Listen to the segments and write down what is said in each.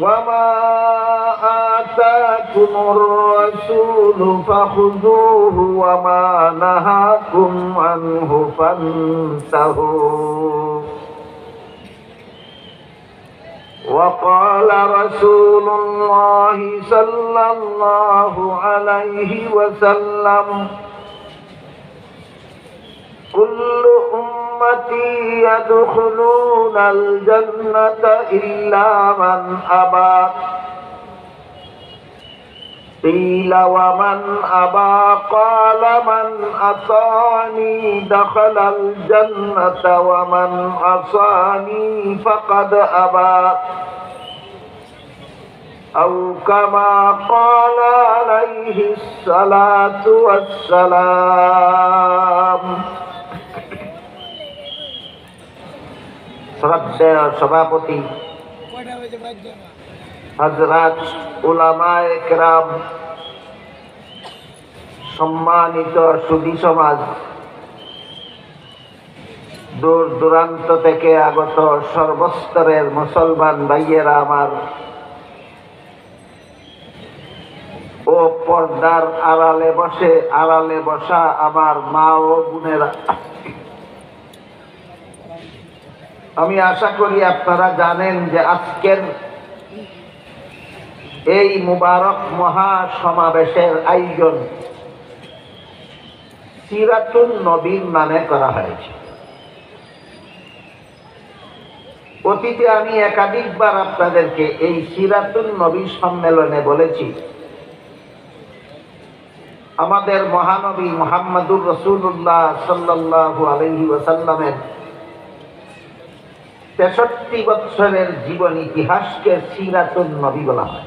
وما آتاكم الرسول فخذوه وما نهاكم عنه فانتهوا. وقال رسول الله صلى الله عليه وسلم يدخلون الجنة إلا من أبى قيل ومن أبى قال من أطاني دخل الجنة ومن عصاني فقد أبى أو كما قال عليه الصلاة والسلام সভাপতি হজরত উলামায়ে কেরাম, সম্মানিত সুদী সমাজ, দূর দূরান্ত থেকে আগত সর্বস্তরের মুসলমান ভাইয়েরা আমার, ও পর্দার আড়ালে বসে, আড়ালে বসা আমার মা ও বোনেরা। আমি আশা করি আপনারা জানেন যে আজকের এই মুবারক মহা সমাবেশের আয়োজন সিরাতুল নবীর নামে করা হয়েছে। অতীতে আমি একাধিকবার আপনাদেরকে এই সিরাতুল নবী সম্মেলনে বলেছি, আমাদের মহানবী মোহাম্মদুর রসুল্লাহ সাল্লাল্লাহু আলহি ওসাল্লামের তেষট্টি বৎসরের জীবন ইতিহাসকে সিরাতুল নবী বলা হয়।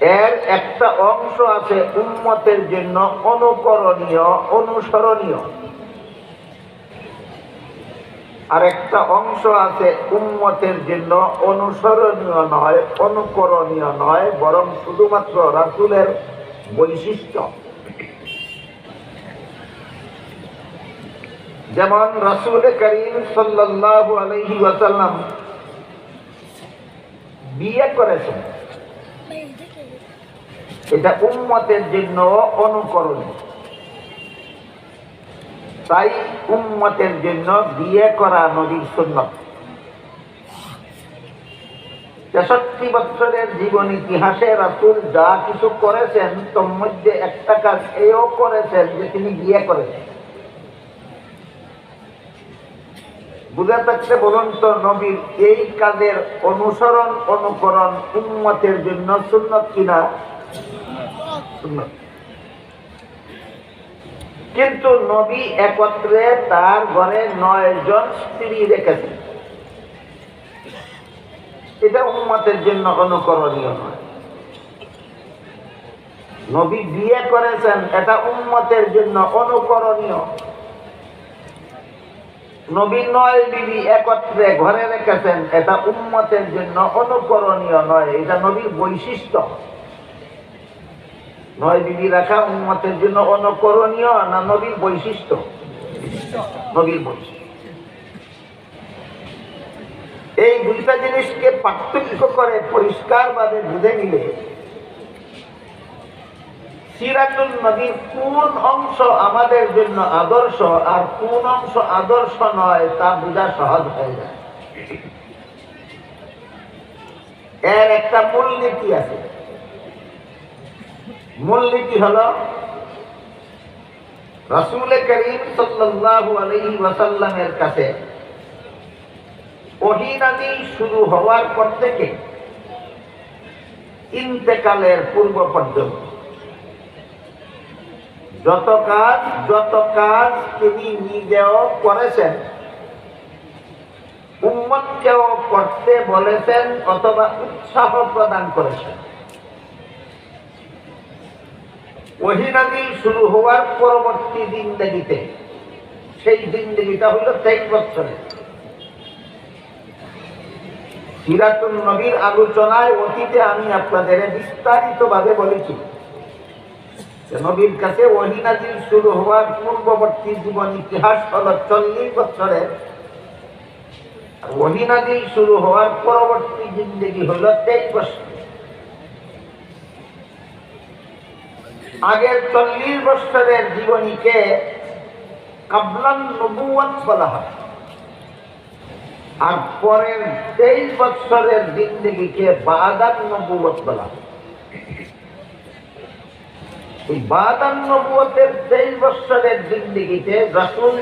এর একটা অংশ আছে উন্মতের জন্য অনুকরণীয়, অনুসরণীয়। আর একটা অংশ আছে উন্মতের জন্য অনুসরণীয় নয়, অনুকরণীয় নয়, বরং শুধুমাত্র রাসুলের বৈশিষ্ট্য। যেমন রসুল করিম সাল্লাল্লাহু বিয়ে করেছেন। এটা উম্মতের জন্য অনুকরণীয়। তাই উম্মতের জন্য বিয়ে করা নবীর সুন্নত। তেষট্টি বছরের জীবন ইতিহাসে রাসুল যা কিছু করেছেন, তোর মধ্যে একটা কাজ এও করেছেন যে তিনি বিয়ে করেছেন। বুঝে থাকতে বলুন তো নবীর এই কাজের অনুসরণ, অনুকরণ উন্মতের জন্য সুন্নত কিনা? কিন্তু নবী একত্রে তার ঘরে নয় জন স্ত্রী রেখেছেন এটা উন্মতের জন্য অনুকরণীয় নয়। নবী বিয়ে করেছেন, এটা উন্মতের জন্য অনুকরণীয়। নবী নয়, বিবি একত্রে ঘরে রেখেছেন। এটা উন্মতের জন্য অনুকরণীয় নয়, এটা নবীর বৈশিষ্ট্য। নয়, বিবি রাখা উন্মতের জন্য অনুকরণীয় না নবীর বৈশিষ্ট্য? নবীর বৈশিষ্ট্য। এই দুইটা জিনিসকে পার্থক্য করে পরিষ্কারভাবে বুঝে নিলে সিরাতুল নবীর কোন অংশ আমাদের জন্য আদর্শ আর কোন অংশ আদর্শ নয় তা বোঝা সহজ হয়ে যায়। এর একটা মূলনীতি আছে। মূলনীতি হল, রসুল করিম সাল্লাল্লাহু আলাইহি ওয়াসাল্লামের কাছে ওহিনাদি শুরু হওয়ার পর থেকে ইন্তেকালের পূর্ব পর্যন্ত যত কাজ যত কাজ তিনি নিজেও করেছেন, উম্মতকেও করতে বলেছেন অথবা উৎসাহ প্রদান করেছেন। ওহিনাদি শুরু হওয়ার পরবর্তী জিন্দগিতে, সেই জিন্দগিটা হইল তেইশ বছরে সিরাতুল নবীর আলোচনায় অতীতে আমি আপনাদের বিস্তারিতভাবে বলেছি। নবীর কাছে ওহিনাজির শুরু হওয়ার পূর্ববর্তী জীবন ইতিহাস হল চল্লিশ বছরের আর শুরু হওয়ার পরবর্তী জিন্দগি হল তেইশ বছর। আগের চল্লিশ বছরের জীবনীকে কাবলান বলা হয়। আর পরের তেইশ বছরের জিন্দগিকে বাদান নবুয়ত বলা হয়। এই বাদান নবুয়তের তেইশ বছরের জিন্দগিতে রসুল